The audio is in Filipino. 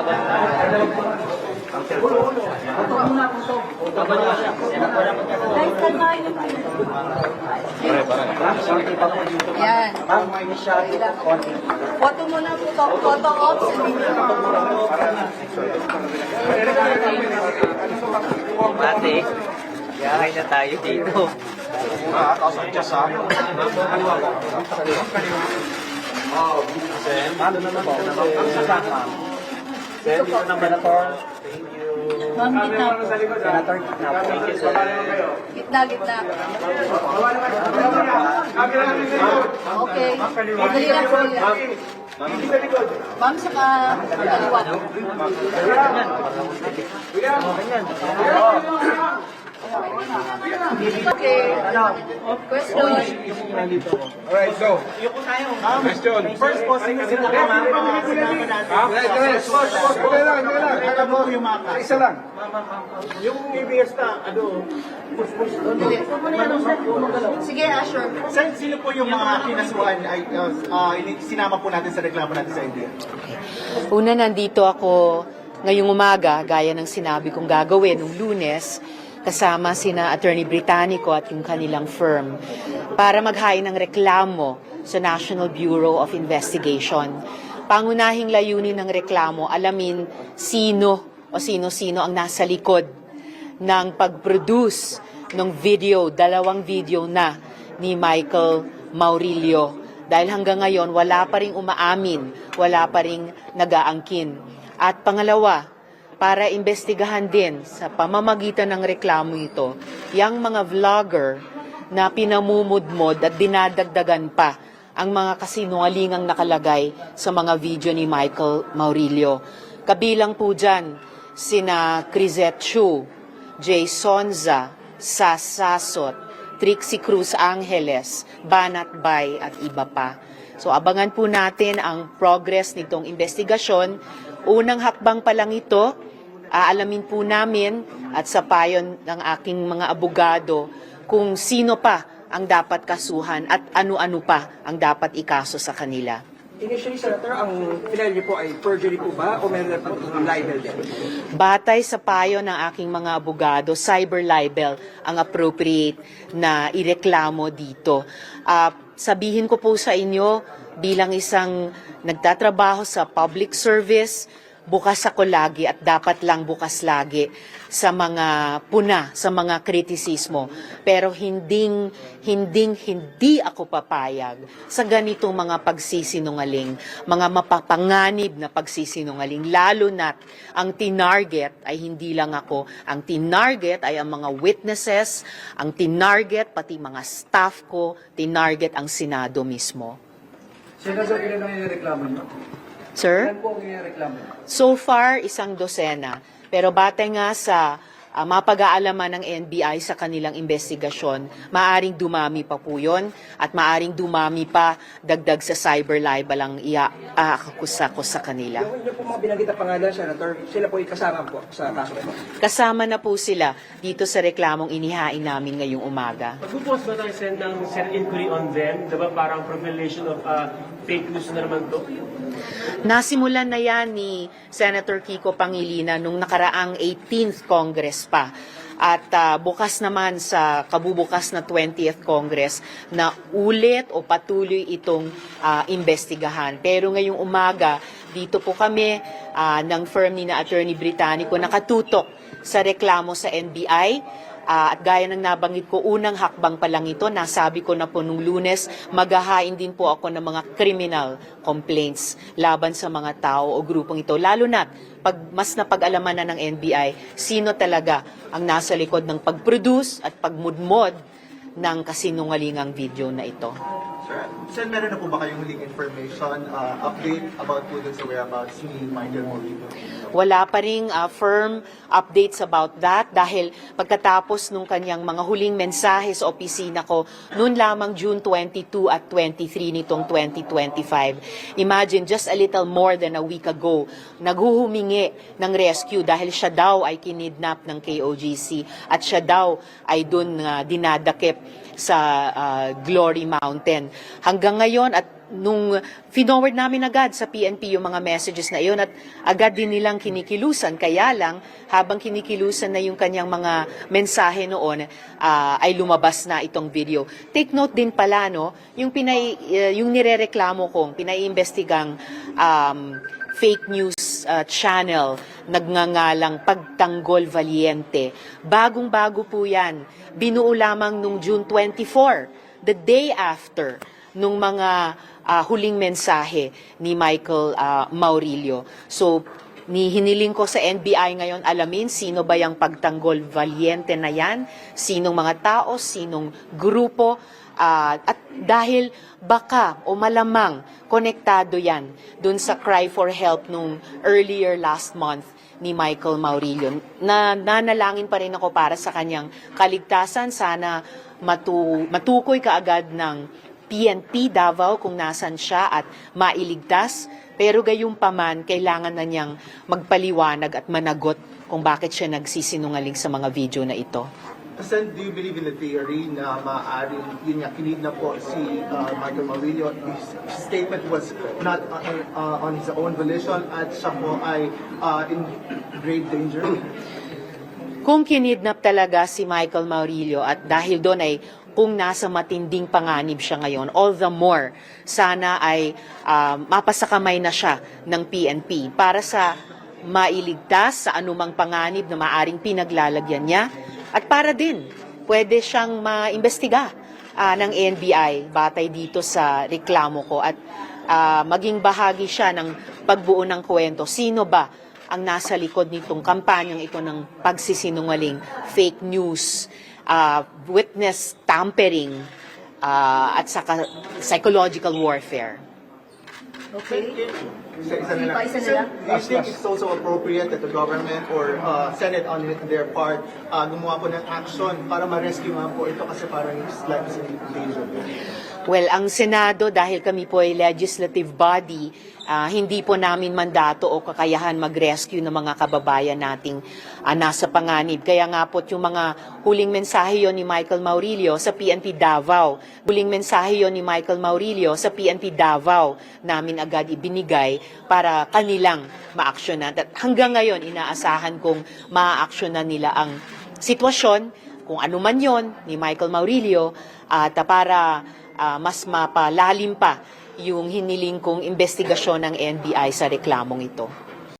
laban. Guys, kalmahin niyo tayo. Yan. Photo muna po, to- photo ops. Ate, yahay na tayo dito. Ma'am, gitna po. Gitna, gitna. Okay. Madali lang po yan. Ma'am, saka kaliwa. Okay. Question. Alright, so. Question. First po, sino na ma'am? Right, right. Okay lang, okay lang. Alam mo, isa lang. Yung ABS na, ano, Sige, Asher. sir, sino po yung mga kinasuhan ay uh, uh, sinama po natin sa reklamo natin sa India? Una, nandito ako ngayong umaga, gaya ng sinabi kong gagawin nung lunes, kasama sina Attorney Britannico at yung kanilang firm para maghain ng reklamo sa National Bureau of Investigation. Pangunahing layunin ng reklamo, alamin sino o sino-sino ang nasa likod ng pag-produce ng video, dalawang video na ni Michael Maurilio. Dahil hanggang ngayon, wala pa rin umaamin, wala pa rin nagaangkin. At pangalawa, para imbestigahan din sa pamamagitan ng reklamo ito, yung mga vlogger na pinamumudmod at dinadagdagan pa ang mga kasinungalingang nakalagay sa mga video ni Michael Maurilio. Kabilang po dyan, sina Crisette Chu, Jay Sonza, Sas Sasot, Trixie Cruz Angeles, Banat Bay at iba pa. So abangan po natin ang progress nitong investigasyon. Unang hakbang pa lang ito, aalamin po namin at sa payon ng aking mga abogado kung sino pa ang dapat kasuhan at ano-ano pa ang dapat ikaso sa kanila. Initially, Senator, ang pinal niyo po ay perjury po ba o meron na po libel din? Batay sa payo ng aking mga abogado, cyber libel ang appropriate na ireklamo dito. Ah, sabihin ko po sa inyo, bilang isang nagtatrabaho sa public service, bukas ako lagi at dapat lang bukas lagi sa mga puna, sa mga kritisismo. Pero hinding, hinding, hindi ako papayag sa ganitong mga pagsisinungaling, mga mapapanganib na pagsisinungaling, lalo na ang tinarget ay hindi lang ako. Ang tinarget ay ang mga witnesses, ang tinarget pati mga staff ko, tinarget ang Senado mismo. Senator, ilan ang reklamo niyo? Sir? Ilan po ang reklamo niyo? So far, isang dosena. Pero batay nga sa ah, mapag-aalaman ng NBI sa kanilang investigasyon, maaring dumami pa po yun at maaring dumami pa dagdag sa cyber libel ang iaakakusa ko sa kanila. Yung po mga binanggit na pangalan, Senator, sila po ay kasama po sa kaso ito. Kasama na po sila dito sa reklamong inihain namin ngayong umaga. Magpo-post ba tayo send ng send inquiry on them? Diba parang profilation of uh, fake news na naman to? Nasimulan na yan ni Senator Kiko Pangilinan nung nakaraang 18th Congress pa. At ah, bukas naman sa kabubukas na 20th Congress na ulit o patuloy itong ah, investigahan. Pero ngayong umaga, dito po kami ah, ng firm ni na Attorney Britannico nakatutok sa reklamo sa NBI Ah, at gaya ng nabanggit ko, unang hakbang pa lang ito, nasabi ko na po nung lunes, maghahain din po ako ng mga criminal complaints laban sa mga tao o grupong ito. Lalo na, pag mas napag-alaman na ng NBI, sino talaga ang nasa likod ng pag-produce at pagmudmod ng kasinungalingang video na ito. Sir, sir, meron na po ba kayong huling information, uh, update about po dun sa whereabouts ni Michael Morito? Wala pa ring uh, firm updates about that dahil pagkatapos nung kanyang mga huling mensahe sa opisina ko noon lamang June 22 at 23 nitong 2025. Imagine just a little more than a week ago, naghuhumingi ng rescue dahil siya daw ay kinidnap ng KOGC at siya daw ay dun uh, dinadakip sa uh, Glory Mountain. hanggang ngayon at nung forward namin agad sa PNP yung mga messages na iyon at agad din nilang kinikilusan. Kaya lang, habang kinikilusan na yung kanyang mga mensahe noon, ah, ay lumabas na itong video. Take note din pala, no, yung, pinay, eh, yung nirereklamo kong, pinaiimbestigang um, fake news uh, channel nagngangalang Pagtanggol Valiente. Bagong-bago po yan. Binuo lamang nung June 24, the day after nung mga ah, huling mensahe ni Michael ah, Maurilio. So, ni hiniling ko sa NBI ngayon alamin sino ba yung pagtanggol valiente na yan, sinong mga tao, sinong grupo, ah, at dahil baka o malamang konektado yan dun sa cry for help nung earlier last month ni Michael Maurilio. Na nanalangin pa rin ako para sa kanyang kaligtasan. Sana matu, matukoy kaagad ng PNP Davao kung nasan siya at mailigtas. Pero gayong paman, kailangan na niyang magpaliwanag at managot kung bakit siya nagsisinungaling sa mga video na ito. Sen, do you believe in the theory na maaaring yun nga, kinidnap po si uh, Michael Maurilio? His statement was not uh, uh, on his own volition at siya po ay uh, in grave danger? Kung kinidnap talaga si Michael Maurilio at dahil doon ay kung nasa matinding panganib siya ngayon, all the more sana ay ah, mapasakamay na siya ng PNP para sa mailigtas sa anumang panganib na maaring pinaglalagyan niya at para din pwede siyang maimbestiga ah, ng NBI batay dito sa reklamo ko. At ah, maging bahagi siya ng pagbuo ng kwento. Sino ba ang nasa likod nitong kampanyang ito ng pagsisinungaling, fake news, uh, witness tampering, uh, at saka psychological warfare. Okay. Isa-isa na pa, lang. isa na lang. do you think it's also appropriate that the government or uh, Senate on their part uh, gumawa po ng action para ma-rescue nga po ito kasi parang his life is in danger? Well, ang Senado, dahil kami po ay legislative body, ah, hindi po namin mandato o kakayahan mag-rescue ng mga kababayan nating ah, nasa panganib. Kaya nga po yung mga huling mensahe yon ni Michael Maurilio sa PNP Davao. Huling mensahe yon ni Michael Maurilio sa PNP Davao namin agad ibinigay para kanilang maaksyonan. At hanggang ngayon, inaasahan kong maaaksyonan nila ang sitwasyon, kung ano man yon ni Michael Maurilio, at ah, para ah, mas mapalalim pa yung hiniling kong investigasyon ng NBI sa reklamong ito.